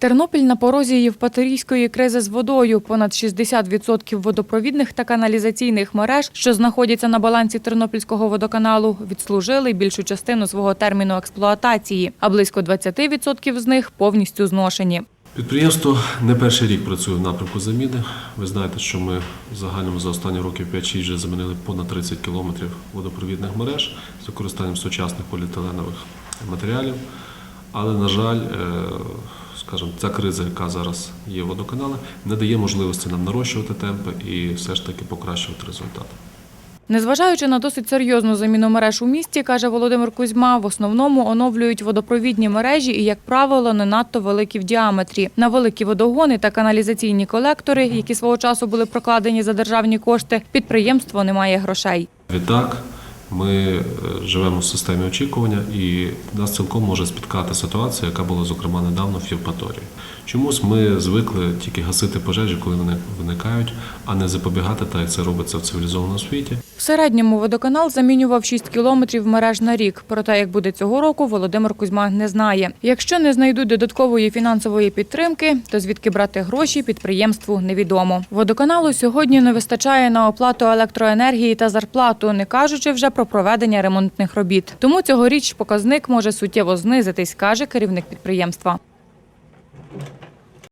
Тернопіль на порозі євпаторійської кризи з водою. Понад 60% водопровідних та каналізаційних мереж, що знаходяться на балансі Тернопільського водоканалу, відслужили більшу частину свого терміну експлуатації, а близько 20% з них повністю зношені. Підприємство не перший рік працює в напрямку заміни. Ви знаєте, що ми в загальному за останні років 5-6 вже замінили понад 30 кілометрів водопровідних мереж з використанням сучасних поліетиленових матеріалів. Але, на жаль, е, скажімо, ця криза, яка зараз є в водоканалі, не дає можливості нам нарощувати темпи і все ж таки покращувати результати. Незважаючи на досить серйозну заміну мереж у місті, каже Володимир Кузьма, в основному оновлюють водопровідні мережі і, як правило, не надто великі в діаметрі. На великі водогони та каналізаційні колектори, які свого часу були прокладені за державні кошти, підприємство не має грошей. Відтак, ми е, живемо в системі очікування, і нас цілком може спіткати ситуація, яка була зокрема недавно в Євпаторії. Чомусь ми звикли тільки гасити пожежі, коли вони виникають, а не запобігати так, як це робиться в цивілізованому світі. В середньому водоканал замінював 6 кілометрів мереж на рік. Проте, як буде цього року, Володимир Кузьма не знає. Якщо не знайдуть додаткової фінансової підтримки, то звідки брати гроші підприємству невідомо. Водоканалу сьогодні не вистачає на оплату електроенергії та зарплату, не кажучи вже про проведення ремонтних робіт. Тому цьогоріч показник може суттєво знизитись, каже керівник підприємства.